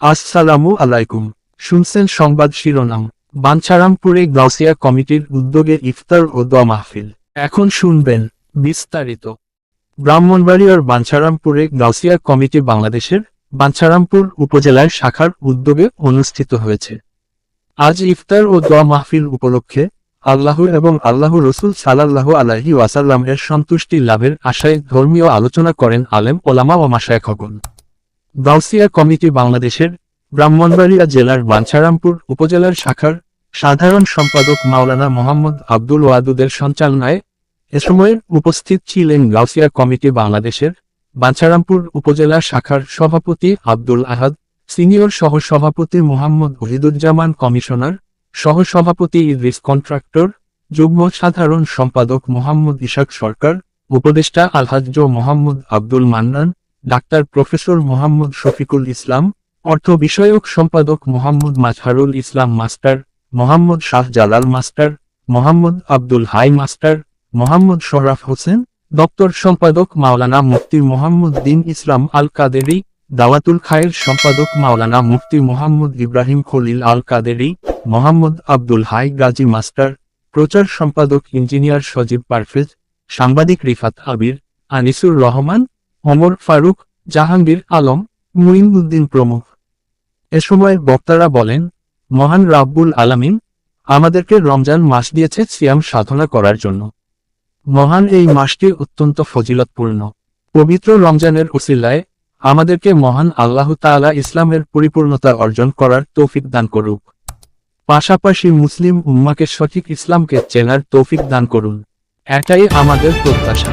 আসসালামু আলাইকুম। শুনছেন সংবাদ শিরোনাম। বাঞ্ছারামপুরে গাউসিয়া কমিটির উদ্যোগে ইফতার ও দোয়া মাহফিল। এখন শুনবেন বিস্তারিত। ব্রাহ্মণবাড়িয়ার বাঞ্ছারামপুরে গাউসিয়া কমিটি বাংলাদেশের বাঞ্ছারামপুর উপজেলার শাখার উদ্যোগে অনুষ্ঠিত হয়েছে। আজ ইফতার ও দোয়া মাহফিল উপলক্ষে আল্লাহ এবং আল্লাহ রসুল সাল্লাল্লাহু আলাহি ওয়াসাল্লাম এর সন্তুষ্টি লাভের আশায় ধর্মীয় আলোচনা করেন আলেম ওলামা ও মাসায়খগণ গাউসিয়া কমিটি বাংলাদেশের ব্রাহ্মণবাড়িয়া জেলার বাঞ্ছারামপুর উপজেলার শাখার সাধারণ সম্পাদক মাওলানা মোহাম্মদ আব্দুল ওয়াদুদের সঞ্চালনায় এ সময় উপস্থিত ছিলেন গাউসিয়া কমিটি বাংলাদেশের বাঞ্ছারামপুর উপজেলা শাখার সভাপতি আব্দুল আহাদ, সিনিয়র সহসভাপতি মোহাম্মদ ওহিদুজ্জামান কমিশনার, সহসভাপতি ইদ্রিস কন্ট্রাক্টর, যুগ্ম সাধারণ সম্পাদক মোহাম্মদ ইশাক সরকার, উপদেষ্টা আলহাজ্জ মোহাম্মদ আব্দুল মান্নান ডাক্তার প্রফেসর মোহাম্মদ শফিকুল ইসলাম, অর্থ বিষয়ক সম্পাদক Mohammad Mazharul Islam master, Mohammad Shah Jalal master, Mohammad Abdul Hai master, Mohammad Sharaf Hossain, দপ্তর সম্পাদক মাওলানা মুফতি মোহাম্মদ দিন ইসলাম আল কাদেরি দাওয়াতুল খায়ের সম্পাদক মাওলানা মুফতি মোহাম্মদ ইব্রাহিম খলিল আল কাদেরি মোহাম্মদ আব্দুল হাই গাজী মাস্টার, প্রচার সম্পাদক ইঞ্জিনিয়ার সজীব পারফেজ, সাংবাদিক রিফাত আবির, আনিসুর রহমান অমর ফারুক জাহাঙ্গীর আলম, মুইনুদ্দিন প্রমুখ। এ সময় বক্তারা বলেন, মহান রাব্বুল আলামিন আমাদেরকে রমজান মাস দিয়েছে সিয়াম সাধনা করার জন্য। মহান এই মাসটি অত্যন্ত ফজিলতপূর্ণ। পবিত্র রমজানের উসিলায় আমাদেরকে মহান আল্লাহ তাআলা ইসলামের পরিপূর্ণতা অর্জন করার তৌফিক দান করুক। পাশাপাশি মুসলিম উম্মাকে সঠিক ইসলামকে চেনার তৌফিক দান করুন। এটাই আমাদের প্রত্যাশা।